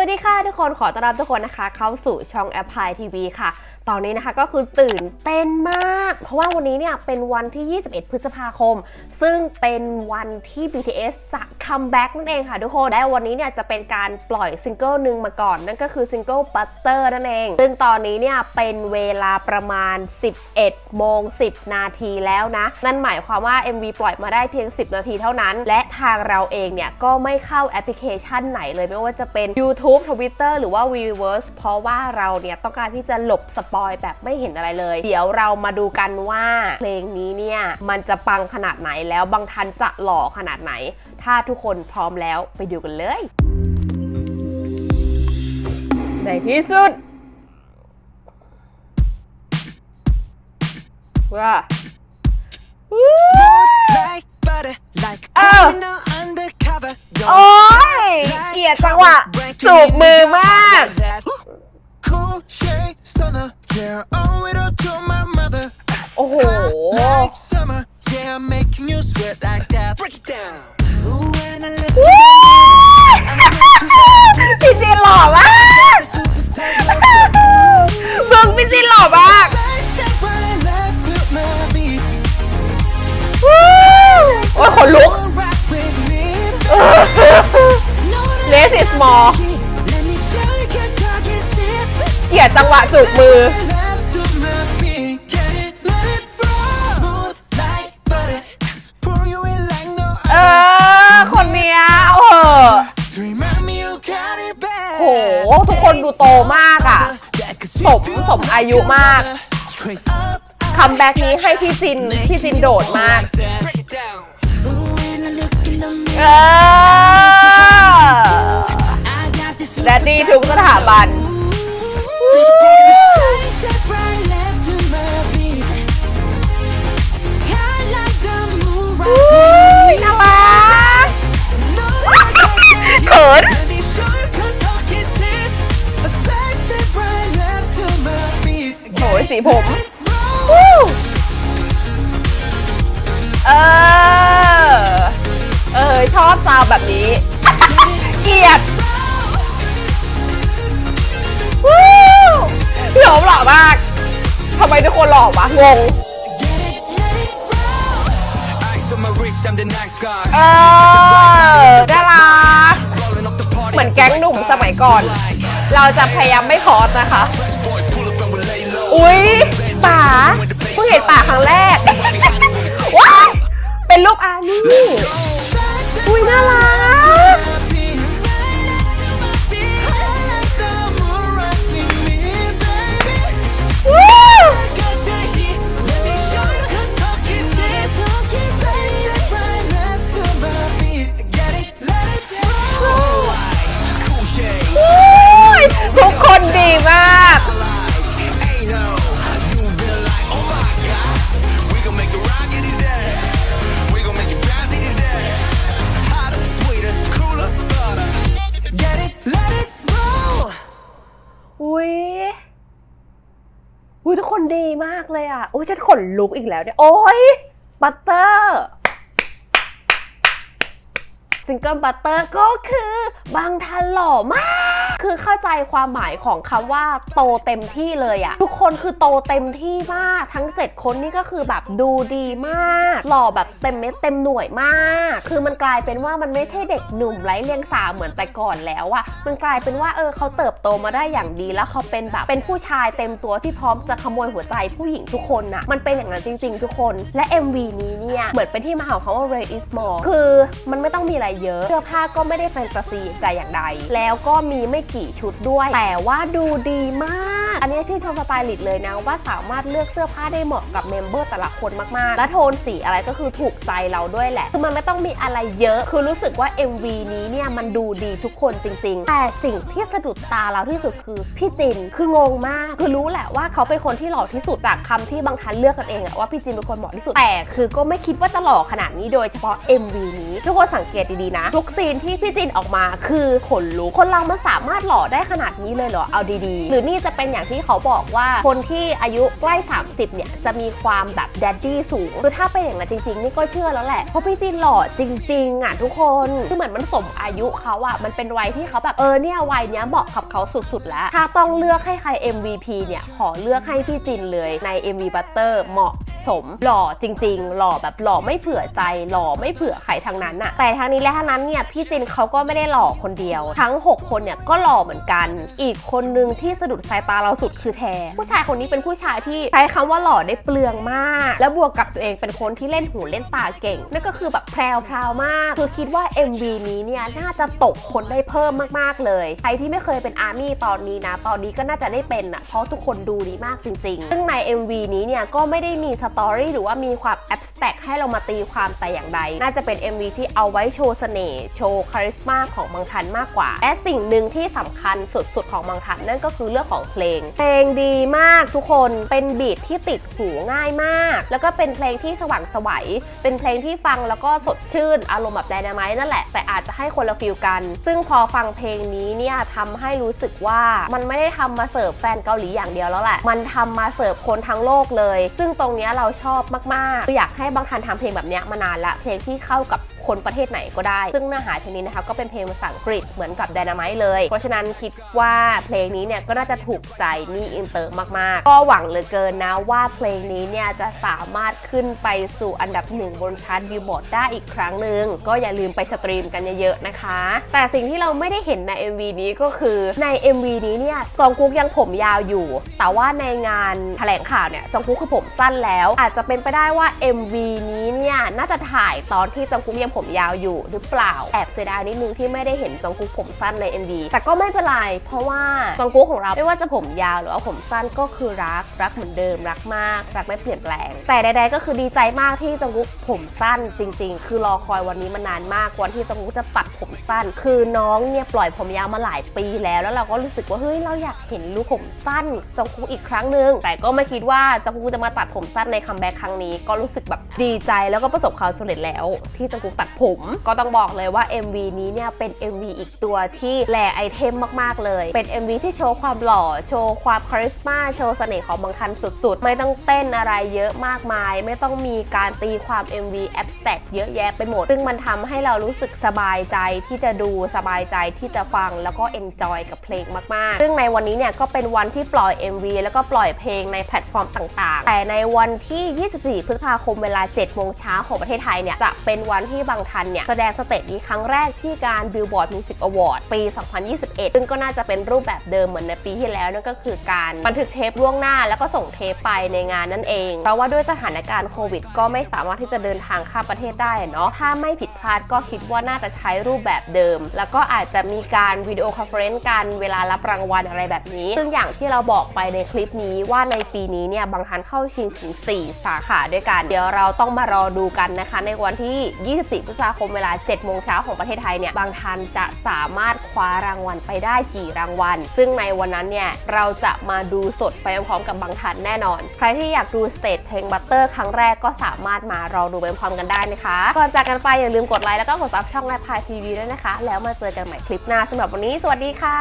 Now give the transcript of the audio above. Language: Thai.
วัสดีค่ะทุกคนขอต้อนรับทุกคนนะคะ เข้าสู่ช่องแอปพลายทีวีค่ะ ตอนนี้นะคะก็คือตื่นเต้นมาก เพราะว่าวันนี้เนี่ยเป็นวันที่ 21 พฤษภาคม ซึ่งเป็นวันที่ BTS จะคัมแบ็กนั่นเองค่ะทุกคนและวันนี้เนี่ยจะเป็นการปล่อยซิงเกิลหนึ่งมาก่อน นั่นก็คือซิงเกิล Butter นั่นเอง ซึ่งตอนนี้เนี่ยเป็นเวลาประมาณ 11 โมง 10 นาทีแล้วนะ นั่นหมายความว่า MV ปล่อยมาได้เพียง 10 นาทีเท่านั้น และทางเราเองเนี่ยก็ไม่เข้าแอปพลิเคชันไหนเลยไม่ว่าจะเป็น YouTube Twitter หรือว่า Weverse เพราะว่าเราเนี่ยต้องการที่จะหลบสปอยแบบไม่เห็นอะไรเลย เดี๋ยวเรามาดูกันว่าเพลงนี้เนี่ยมันจะปังขนาดไหนแล้วบางทันจะหล่อขนาดไหน ถ้าทุกคนพร้อมแล้วไปดูกันเลยในที่สุดว่า like butter, like a Oh. criminal undercover. You're โอ้ ยเกลียดจังหวะจูบมือมาก like that. Cool shade stunner, yeah, owe it all to my mother. โอ้โห Like summer, yeah, I'm making you sweat like that. Break it down. Ooh, when I look พี่จีนหล่อมาก at the superstar, มึงพี่จีนหล่อมาก side step right left to my beat. โอ้ยขนลุก is cheap. เกลียดจังหวะจูบมือ Left to my beat, get it, let it roll. Smooth like butter, pour you in like no เอ other. อคนเนี้ยโอ้โห To remind me you got it bad. โห ทุกคนดูโตมากอะ That could สม sweep you สมอายุมาก Straight up, คัมแบ็กนี้ให้พี่จิน พี่จินโดดมาก break it down. Got this และนี่ทุกสถาบัน Side step right left to my beat. I like the move อุ้ right ยน่ารัก No, like that. เขิน Let me show you 'cause talk is cheap. A side step right left to my beat. โอ้ยสีผม Get it roll. เออ เออ ชอบซาวด์แบบนี้ เกลียด โอมหล่อมากทำไมทุกคนหล่อวะงง เออน่ารักเหมือนแก๊งหนุ่มสมัยก่อน เราจะพยายามไม่พอสนะคะ อุ๊ยป๋าเพิ่งเห็นป๋าครั้งแรก ว้าเป็นรูปอานี่ อุ้ยทุกคนดีมากเลยอะ อุ้ยฉันขนลุกอีกแล้วเนี่ย โอ้ยบัตเตอร์ซิงเกิลบัตเตอร์ก็คือบางทันหล่อมาก คือเข้าใจความหมายของคำว่าโตเต็มที่เลยอะทุกคนคือโตเต็มที่มากทั้ง 7 คนนี่ก็คือแบบดูดีมาก หล่อแบบเต็มเม็ดเต็มหน่วยมาก คือมันกลายเป็นว่ามันไม่ใช่เด็กหนุ่มไร้เลียงสาเหมือนแต่ก่อนแล้วอะมันกลายเป็นว่าเออเขาเติบโตมาได้อย่างดีแล้วเขาเป็นแบบเป็นผู้ชายเต็มตัวที่พร้อมจะขโมยหัวใจผู้หญิงทุกคนน่ะมันเป็นอย่างนั้นจริง ๆ ทุกคนและ MV นี้เนี่ยเหมือนเป็นที่มาของคำว่า Ray is more คือมันไม่ต้องมีอะไรเยอะเสื้อผ้าก็ไม่ได้แฟนตาซีแต่อย่างใด แล้วก็มีไม่กี่ชุดด้วย แต่ว่าดูดีมาก อันนี้ชื่นชมสไตลิสต์เลยนะว่าสามารถเลือกเสื้อผ้าได้เหมาะกับเมมเบอร์แต่ละคนมากๆ และโทนสีอะไรก็คือถูกใจเราด้วยแหละ คือมันไม่ต้องมีอะไรเยอะ คือรู้สึกว่า MV นี้เนี่ยมันดูดีทุกคนจริง ๆ แต่สิ่งที่สะดุดตาเราที่สุดคือพี่จิน คืองงมาก คือรู้แหละว่าเขาเป็นคนที่หล่อที่สุดจากคำที่บางทันเลือกกันเองอะว่าพี่จินเป็นคนเหมาะที่สุด แต่คือก็ไม่คิดว่าจะหล่อขนาดนี้โดยเฉพาะ MV นี้ทุกคนสังเกตดีๆนะ ทุกซีนที่พี่จินออกมาคือขนลุกคนเรามันสามารถหล่อได้ขนาดนี้เลยเหรอ เอาดีๆ หรือนี่จะเป็นอย่างที่เขาบอกว่าคนที่อายุใกล้ 30 เนี่ย จะมีความแบบแดดดี้สูง คือถ้าเป็นอย่างนั้นจริง ๆ นี่ก็เชื่อแล้วแหละ เพราะพี่จินหล่อจริง ๆอะทุกคน คือเหมือนมันสมอายุเขาอะ มันเป็นวัยที่เขาแบบเออเนี่ยวัยเนี้ยเหมาะกับเขาสุดๆแล้ว ถ้าต้องเลือกให้ใคร MVP เนี่ย ขอเลือกให้พี่จินเลยใน MV Butter เหมาะสมหล่อจริง ๆ หล่อแบบหล่อไม่เผื่อใจ หล่อไม่เผื่อใครทั้งนั้นน่ะ แต่ทั้งนี้และทั้งนั้นเนี่ยพี่จินเขาก็ไม่ได้หล่อคนเดียว ทั้ง 6 คนเนี่ยก็หล่อเหมือนกัน อีกคนนึงที่สะดุดสายตาเราสุดคือแทผู้ชายคนนี้เป็นผู้ชายที่ใช้คำว่าหล่อได้เปลืองมาก แล้วบวกกับตัวเองเป็นคนที่เล่นหูเล่นตาเก่ง นั่นก็คือแบบแพรวพราวมาก คือคิดว่า MV นี้เนี่ยน่าจะตกคนได้เพิ่มมากๆเลย ใครที่ไม่เคยเป็นอาร์มี่ตอนนี้นะ ตอนนี้ก็น่าจะได้เป็นอะ เพราะทุกคนดูดีมากจริงๆ ซึ่งใน MV นี้เนี่ยก็ไม่ได้มีสตอรี่หรือว่ามีความแอบสแต็กให้เรามาตีความแต่อย่างใด น่าจะเป็น MV ที่เอาไว้โชว์เสน่ห์โชว์คาริสมาของบางทันมากกว่า และสิ่งหนึ่งที่สำคัญสุดๆของบางทันนั่นก็คือเรื่องของเพลงเพลงดีมากทุกคนเป็นบีทที่ติดหูง่ายมาก แล้วก็เป็นเพลงที่สว่างสวัยเป็นเพลงที่ฟังแล้วก็สดชื่น อารมณ์แบบไดนาไมต์นั่นแหละ แต่อาจจะให้คนละฟิลกัน ซึ่งพอฟังเพลงนี้เนี่ยทำให้รู้สึกว่ามันไม่ได้ทำมาเสิร์ฟแฟนเกาหลีอย่างเดียวแล้วแหละ มันทำมาเสิร์ฟคนทั้งโลกเลย ซึ่งตรงนี้เราชอบมากๆอยากให้บางทันทำเพลงแบบนี้มานานละเพลงที่เข้ากับ คนประเทศไหนก็ได้ ซึ่งเนื้อหาเพลงนี้นะคะก็เป็นเพลงภาษาอังกฤษเหมือนกับ Dynamite เลย เพราะฉะนั้นคิดว่าเพลงนี้เนี่ยก็น่าจะถูกใจมีอินเตอร์มากๆ ก็หวังเหลือเกินนะว่าเพลงนี้เนี่ยจะสามารถขึ้นไปสู่อันดับหนึ่งบนชาร์ตบิลบอร์ดได้อีกครั้งหนึ่งก็อย่าลืมไปสตรีมกันเยอะๆนะคะ แต่สิ่งที่เราไม่ได้เห็นใน MV นี้ก็คือใน MV นี้เนี่ยจองกุ๊กยังผมยาวอยู่ แต่ว่าในงานแถลงข่าวเนี่ยจองกุ๊กคือผมสั้นแล้ว อาจจะเป็นไปได้ว่า MV นี้เนี่ย น่าจะถ่ายตอนที่จองกุ๊กยังผมยาวอยู่หรือเปล่าแอบเสียดายนิดนึงที่ไม่ได้เห็นจองกุ๊กผมสั้นใน MV แต่ก็ไม่เป็นไรเพราะว่าจองกุ๊กของเราไม่ว่าจะผมยาวหรือว่าผมสั้นก็คือรักรักเหมือนเดิมรักมากรักไม่เปลี่ยนแปลง แต่ใดๆก็คือดีใจมากที่จองกุ๊กผมสั้นจริง ๆ คือรอคอยวันนี้มานานมากวันที่จองกุ๊กจะตัดผมสั้น คือน้องเนี่ยปล่อยผมยาวมาหลายปีแล้วแล้วเราก็รู้สึกว่าเฮ้ยเราอยากเห็นลูกผมสั้นจองกุ๊กอีกครั้งหนึ่งแต่ก็ไม่คิดว่าจองกุ๊กจะมาตัดผมสั้นในคัมแบ็กครั้งนี้ก็รู้สึกแบบดีใจแล้วก็ประสบบความสำเร็จแล้วที่จงกุ๊กตัดผม ก็ต้องบอกเลยว่า MV นี้เนี่ยเป็น MV อีกตัวที่แหล่ไอเทมมากๆเลย เป็น MV ที่โชว์ความหล่อ โชว์ความคาริสมาโชว์เสน่ห์ของบางทันสุดๆ ไม่ต้องเต้นอะไรเยอะมากมาย ไม่ต้องมีการตีความ MV แอบสแต็กเยอะแยะไปหมด ซึ่งมันทำให้เรารู้สึกสบายใจที่จะดูสบายใจที่จะฟังแล้วก็ enjoy กับเพลงมากๆ ซึ่งในวันนี้เนี่ยก็เป็นวันที่ปล่อย MV แล้วก็ปล่อยเพลงในแพลตฟอร์มต่างๆ แต่ในวันที่ 24 พฤษภาคมเวลา 7 โมงเช้าของประเทศไทยเนี่ยจะเป็นวันที่บางทันเนี่ยแสดงสเตจนี้ครั้งแรกที่การ Billboard Music Award ปี 2021 ซึ่งก็น่าจะเป็นรูปแบบเดิมเหมือนในปีที่แล้วนั่นก็คือการบันทึกเทปล่วงหน้า แล้วก็ส่งเทปไปในงานนั่นเอง เพราะว่าด้วยสถานการณ์โควิด ก็ไม่สามารถที่จะเดินทางข้ามประเทศได้เนาะถ้าไม่ผิดพลาดก็คิดว่าน่าจะใช้รูปแบบเดิม แล้วก็อาจจะมีการวิดีโอคอนเฟอเรนซ์กันเวลารับรางวัลอะไรแบบนี้ ซึ่งอย่างที่เราบอกไปในคลิปนี้ว่าในปีนี้เนี่ยบางทันเข้าชิงถึง 4 สาขาด้วยกัน เดี๋ยวเราต้องมารอดูกันนะคะ ในวันที่ 24 พฤษภาคมเวลา 7 โมงเช้าของประเทศไทยเนี่ย บางทันจะสามารถคว้ารางวัลไปได้กี่รางวัล ซึ่งในวันนั้นเนี่ย เราจะมาดูสดไปพร้อมๆกับบางทันแน่นอน ใครที่อยากดูสเตจเพลงบัตเตอร์ครั้งแรกก็สามารถมารอดูไปพร้อมกันได้นะคะ ก่อนจากกันไปอย่าลืมกดไลค์แล้วก็กดซับช่องไลฟ์พายทีวีด้วยนะคะ แล้วมาเจอกันใหม่คลิปหน้าสำหรับวันนี้ สวัสดีค่ะ